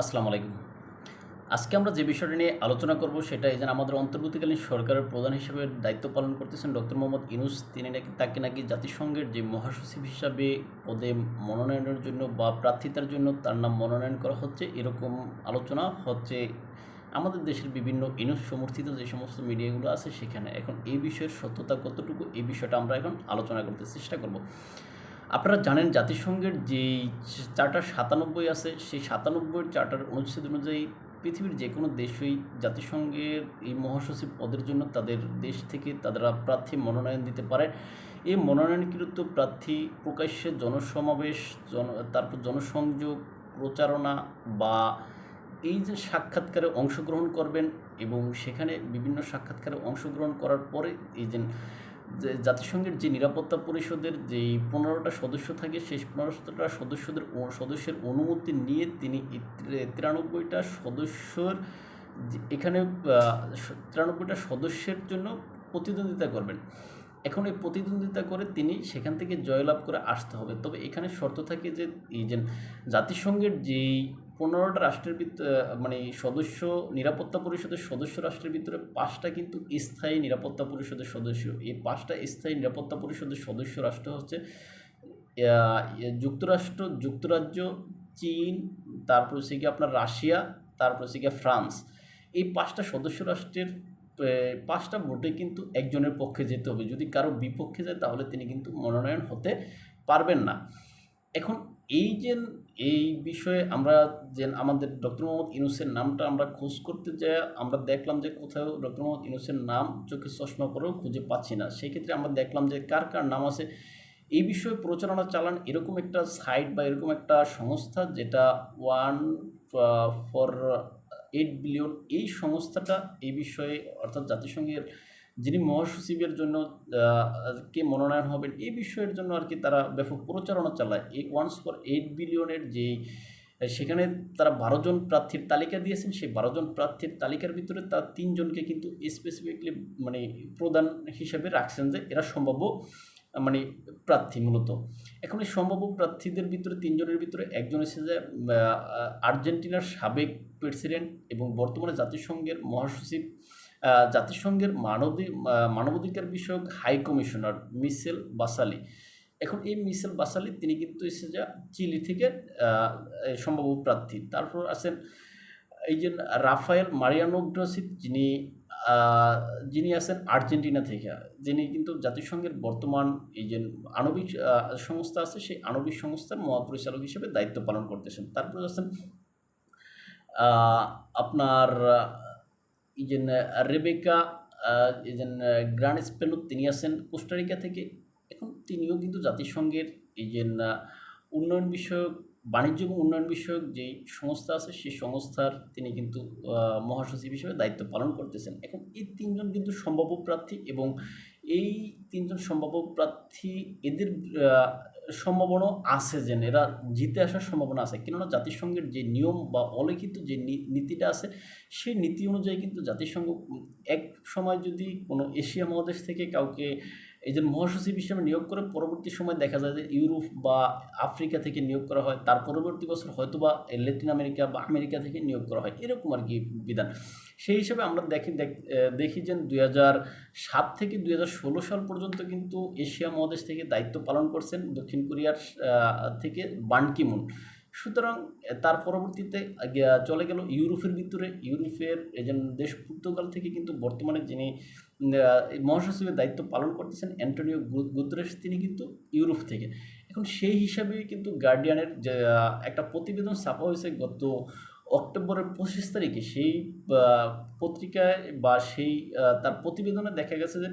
আসসালামু আলাইকুম। আজকে আমরা যে বিষয়টি নিয়ে আলোচনা করব সেটা এই যে আমাদের অন্তর্বর্তীকালীন সরকারের প্রধান হিসেবে দায়িত্ব পালন করতেছেন ডক্টর মোহাম্মদ ইনুস তিনি নাকি তাকে নাকি জাতিসংঘের যে মহাসচিব হিসাবে পদে মনোনয়নের জন্য বা প্রার্থিতার জন্য তার নাম মনোনয়ন করা হচ্ছে, এরকম আলোচনা হচ্ছে আমাদের দেশের বিভিন্ন ইনুস সমর্থিত যে সমস্ত মিডিয়াগুলো আছে সেখানে। এখন এই বিষয়ের সত্যতা কতটুকু, এই বিষয়টা আমরা এখন আলোচনা করতে চেষ্টা করব। আপনারা জানেন জাতিসংঘের যেই চার্টার সাতানব্বই আছে, সেই সাতানব্বই চার্টার অনুচ্ছেদ অনুযায়ী পৃথিবীর যে কোনো দেশই জাতিসংঘের এই মহাসচিব পদের জন্য তাদের দেশ থেকে তারা প্রার্থী মনোনয়ন দিতে পারে। এই মনোনয়নকৃত প্রার্থী প্রকাশ্যে জনসমাবেশ, জন, তারপর জনসংযোগ, প্রচারণা বা এই যে সাক্ষাৎকারে অংশগ্রহণ করবেন এবং সেখানে বিভিন্ন সাক্ষাৎকারে অংশগ্রহণ করার পরে এই যে যে জাতিসংঘের যে নিরাপত্তা পরিষদের যেই পনেরোটা সদস্য থাকে, সেই পনেরোটা সদস্যদের সদস্যের অনুমতি নিয়ে তিনি তিরানব্বইটা সদস্যর যে- এখানে তিরানব্বইটা সদস্যের জন্য প্রতিদ্বন্দ্বিতা করবেন। এখন এই প্রতিদ্বন্দ্বিতা করে তিনি সেখান থেকে জয়লাভ করে আসতে হবে। তবে এখানে শর্ত থাকে যে, এই যে জাতিসংঘের যেই পনেরোটা রাষ্ট্রের ভিত- আহ, মানে সদস্য নিরাপত্তা পরিষদের সদস্য রাষ্ট্রের ভিতরে পাঁচটা কিন্তু স্থায়ী নিরাপত্তা পরিষদের সদস্য। এই পাঁচটা স্থায়ী নিরাপত্তা পরিষদের সদস্য রাষ্ট্র হচ্ছে যুক্তরাষ্ট্র যুক্তরাজ্য চীন তারপর হচ্ছে কি আপনার রাশিয়া তারপর হচ্ছে গিয়ে ফ্রান্স। এই পাঁচটা সদস্য রাষ্ট্রের পাঁচটা ভোটে কিন্তু একজনের পক্ষে যেতে হবে। যদি কারও বিপক্ষে যায় তাহলে তিনি কিন্তু মনোনয়ন হতে পারবেন না। এখন এই যে, এই বিষয়ে আমরা যে, আমাদের ডক্টর মোহাম্মদ ইউনুসের নামটা আমরা খোঁজ করতে যাই, আমরা দেখলাম যে কোথাও ডক্টর মোহাম্মদ ইউনুসের নাম চোখে চশমা পরেও খুঁজে পাচ্ছি না। সেক্ষেত্রে আমরা দেখলাম যে কার কার নাম আছে। এই বিষয়ে প্রচারণা চালান এরকম একটা সাইট বা এরকম একটা সংস্থা যেটা ওয়ান ফর, এইট বিলিয়ন এই সংস্থাটা এই বিষয়ে অর্থাৎ জাতিসংঘের যিনি মহাসচিবের জন্য কে মনোনয়ন হবেন, এই বিষয়ের জন্য আর কি তারা ব্যাপক প্রচারণা চালায়। এই ওয়ান্স ফর এইট বিলিয়নের যেই সেখানে তারা বারো জন প্রার্থীর তালিকা দিয়েছেন। সেই বারো জন প্রার্থীর তালিকার ভিতরে তার তিনজনকে কিন্তু স্পেসিফিকলি মানে প্রদান হিসেবে রাখছেন যে এরা সম্ভাব্য মানে প্রার্থী মূলত। এখন এই সম্ভাব্য প্রার্থীদের ভিতরে তিনজনের ভিতরে একজন এসে যে আর্জেন্টিনার সাবেক প্রেসিডেন্ট এবং বর্তমানে জাতিসংঘের মহাসচিব জাতিসংঘের মানবী মানবাধিকার বিষয়ক হাই কমিশনার মিসেল বাসালি। এখন এই মিসেল বাসালি, তিনি কিন্তু এসে যা চিলি থেকে সম্ভাব্য প্রার্থী। তারপর আছেন এই যে রাফায়েল মারিয়ানো গ্রসিত যিনি যিনি আছেন আর্জেন্টিনা থেকে। যিনি কিন্তু জাতিসংঘের বর্তমান এই যে আণবিক সংস্থা আছে, সেই আণবিক সংস্থার মহাপরিচালক হিসেবে দায়িত্ব পালন করতেছেন। তারপর আছেন আপনার যে রেবেকা যে গ্রান্ড স্পেনো তিনি আছেন কোস্টারিকা থেকে। এখন তিনিও কিন্তু জাতিসংঘের এই যে উন্নয়ন বিষয়ক, বাণিজ্য এবং উন্নয়ন বিষয়ক যেই সংস্থা আছে, সেই সংস্থার তিনি কিন্তু মহাসচিব হিসেবে দায়িত্ব পালন করতেছেন। এখন এই তিনজন কিন্তু সম্ভাব্য প্রার্থী এবং এই তিনজন সম্ভাব্য প্রার্থী, এদের সম্ভাবনা আছে যে এরা জিতে আসার সম্ভাবনা আছে। কেননা জাতিসংঘের যে নিয়ম বা অলিখিত যে নীতিটা আছে, সেই নীতি অনুযায়ী কিন্তু জাতিসংঘ এক সময় যদি কোনো এশিয়া মহাদেশ থেকে কাউকে এই যে মহাসচিব হিসেবে নিয়োগ করে পরবর্তী সময় দেখা যায় যে ইউরোপ বা আফ্রিকা থেকে নিয়োগ করা হয়, তার পরবর্তী বছর হয়তো বা ল্যাটিন আমেরিকা বা আমেরিকা থেকে নিয়োগ করা হয়, এরকম আর কি বিধান। সেই হিসাবে আমরা দেখি, দেখ- যে দুই সাত থেকে দুই হাজার ষোলো সাল পর্যন্ত কিন্তু এশিয়া মহাদেশ থেকে দায়িত্ব পালন করছেন দক্ষিণ কোরিয়ার থেকে বানকিমুন সুতরাং তার পরবর্তীতে চলে গেল ইউরোপের ভিতরে। ইউরোপের এজন দেশ পর্তুগাল থেকে কিন্তু বর্তমানে যিনি মহাসচিবের দায়িত্ব পালন করতেছেন অ্যান্টোনিও গু- গুতরেস তিনি কিন্তু ইউরোপ থেকে। এখন সেই হিসাবে কিন্তু গার্ডিয়ানের যে একটা প্রতিবেদন ছাপা হয়েছে গত অক্টোবরের পঁচিশ তারিখে। সেই পত্রিকায় বা সেই তার প্রতিবেদনে দেখা গেছে যে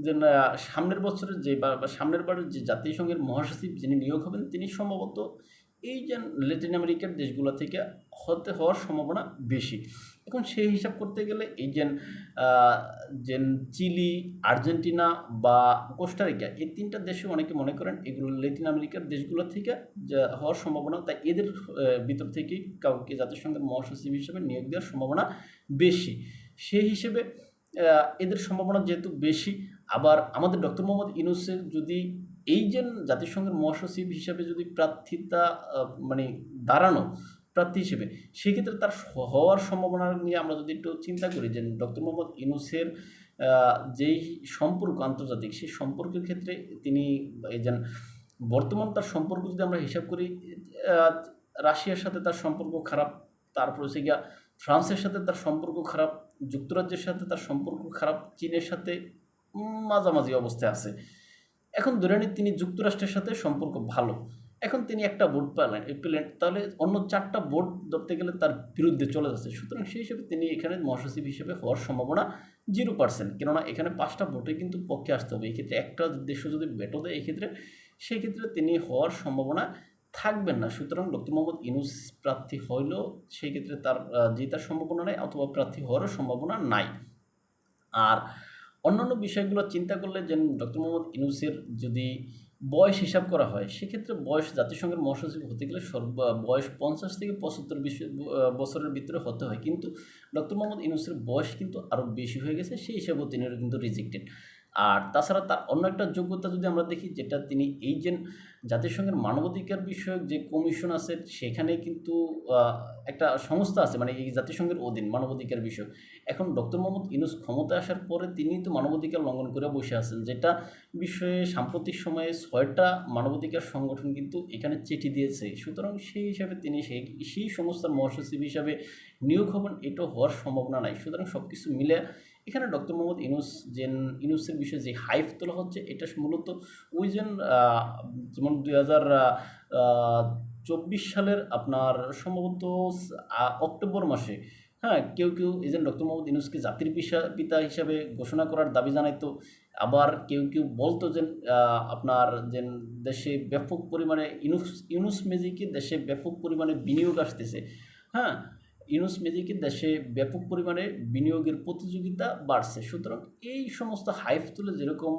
যে সামনের বছরের যে, বা সামনের বারের যে জাতিসংঘের মহাসচিব যিনি নিয়োগ হবেন, তিনি সম্ভবত এই যে ল্যাটিন আমেরিকার দেশগুলো থেকে হতে হওয়ার সম্ভাবনা বেশি। এখন সেই হিসাব করতে গেলে এই যে চিলি, আর্জেন্টিনা বা কোস্টারিকা এই তিনটা দেশে অনেকে মনে করেন এগুলো ল্যাটিন আমেরিকার দেশগুলো থেকে যা হওয়ার সম্ভাবনা, তাই এদের ভিতর থেকেই কাউকে জাতিসংঘের মহাসচিব হিসেবে নিয়োগ দেওয়ার সম্ভাবনা বেশি। সেই হিসেবে এদের সম্ভাবনা যেহেতু বেশি, আবার আমাদের ডক্টর মোহাম্মদ ইউনুসের যদি এই যে জাতিসংঘের মহাসচিব হিসাবে যদি প্রার্থিতা মানে দাঁড়ানো প্রার্থী হিসেবে, সেক্ষেত্রে তার হওয়ার সম্ভাবনা নিয়ে আমরা যদি একটু চিন্তা করি যে ডক্টর মোহাম্মদ ইনুসের যেই সম্পর্ক আন্তর্জাতিক, সেই সম্পর্কের ক্ষেত্রে তিনি এই যে বর্তমান তার সম্পর্ক যদি আমরা হিসাব করি রাশিয়ার সাথে তার সম্পর্ক খারাপ, তারপর হচ্ছে গিয়া ফ্রান্সের সাথে তার সম্পর্ক খারাপ, যুক্তরাজ্যের সাথে তার সম্পর্ক খারাপ, চীনের সাথে মাঝামাঝি অবস্থায় আছে। এখন ধরে নিই তিনি যুক্তরাষ্ট্রের সাথে সম্পর্ক ভালো। এখন তিনি একটা ভোট পেলেন পেলেন তাহলে অন্য চারটা ভোট ধরতে গেলে তার বিরুদ্ধে চলে যাচ্ছে। সুতরাং সেই হিসেবে তিনি এখানে মহাসচিব হিসেবে হওয়ার সম্ভাবনা জিরো পার্সেন্ট কেননা এখানে পাঁচটা ভোটে কিন্তু পক্ষে আসতে হবে। এক্ষেত্রে একটা দেশ যদি বেটো দেয়, এক্ষেত্রে সেই ক্ষেত্রে তিনি হওয়ার সম্ভাবনা থাকবেন না। সুতরাং ডক্টর মোহাম্মদ ইনুস প্রার্থী হইলেও সেই ক্ষেত্রে তার জেতার সম্ভাবনা নেই, অথবা প্রার্থী হওয়ারও সম্ভাবনা নাই। আর অন্যান্য বিষয়গুলো চিন্তা করলে যে ডক্টর মোহাম্মদ ইনুসের যদি বয়স হিসাব করা হয়, সেক্ষেত্রে বয়স জাতিসংঘের মহাসচিব হতে গেলে সর্ব বয়স পঞ্চাশ থেকে পঁচাত্তর বছরের ভিতরে হতে হয়। কিন্তু ডক্টর মোহাম্মদ ইউনুসের বয়স কিন্তু আরও বেশি হয়ে গেছে, সেই হিসাবেও তিনি কিন্তু রিজেক্টেড আর তাছাড়া তার অন্য একটা যোগ্যতা যদি আমরা দেখি, যেটা তিনি এই যে জাতিসংঘের মানবাধিকার বিষয়ক যে কমিশন আছে, সেখানে কিন্তু একটা সংস্থা আছে মানে এই জাতিসংঘের অধীন মানবাধিকার বিষয়ক। এখন ডক্টর মোহাম্মদ ইনুস ক্ষমতায় আসার পরে তিনি তো মানবাধিকার লঙ্ঘন করে বসে আছেন। যেটা বিষয়ে সাম্প্রতিক সময়ে ছয়টা মানবাধিকার সংগঠন কিন্তু এখানে চিঠি দিয়েছে। সুতরাং সেই হিসাবে তিনি সেই সেই সংস্থার মহাসচিব হিসাবে নিয়োগ হবেন এটা হওয়ার সম্ভাবনা নাই। সুতরাং সব কিছু মিলে এখানে ডক্টর মোহাম্মদ ইনুস যে ইনুসের বিষয়ে যে হাইফ তোলা হচ্ছে এটা মূলত ওই যে আহ, যেমন দুই হাজার চব্বিশ সালের আপনার সম্ভবত অক্টোবর মাসে হ্যাঁ কেউ কেউ এই যে ডক্টর মোহাম্মদ ইনুসকে জাতির পিতা হিসাবে ঘোষণা করার দাবি জানাইতো আবার কেউ কেউ বলতো যে আপনার যে দেশে ব্যাপক পরিমাণে ইনুস ইউনুস ম্যাজিকে দেশে ব্যাপক পরিমাণে বিনিয়োগ আসতেছে হ্যাঁ ইউনুস ম্যাজিকে দেশে ব্যাপক পরিমাণে বিনিয়োগের প্রতিযোগিতা বাড়ছে। সুতরাং এই সমস্ত হাইফ তুলে যেরকম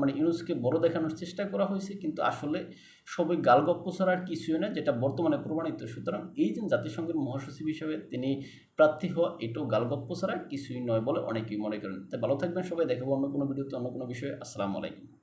মানে ইউনুসকে বড় দেখানোর চেষ্টা করা হয়েছে, কিন্তু আসলে সবই গালগপ্প ছাড়া আর কিছুই না, যেটা বর্তমানে প্রমাণিত। সুতরাং এই যে জাতিসংঘের মহাসচিব হিসেবে তিনি প্রার্থী হওয়া, এটাও গালগপ্প ছাড়া কিছুই নয় বলে অনেকেই মনে করেন। তাই ভালো থাকবেন সবাই দেখাবো অন্য কোনো ভিডিওতে, অন্য কোনো বিষয়ে। আসসালামু আলাইকুম।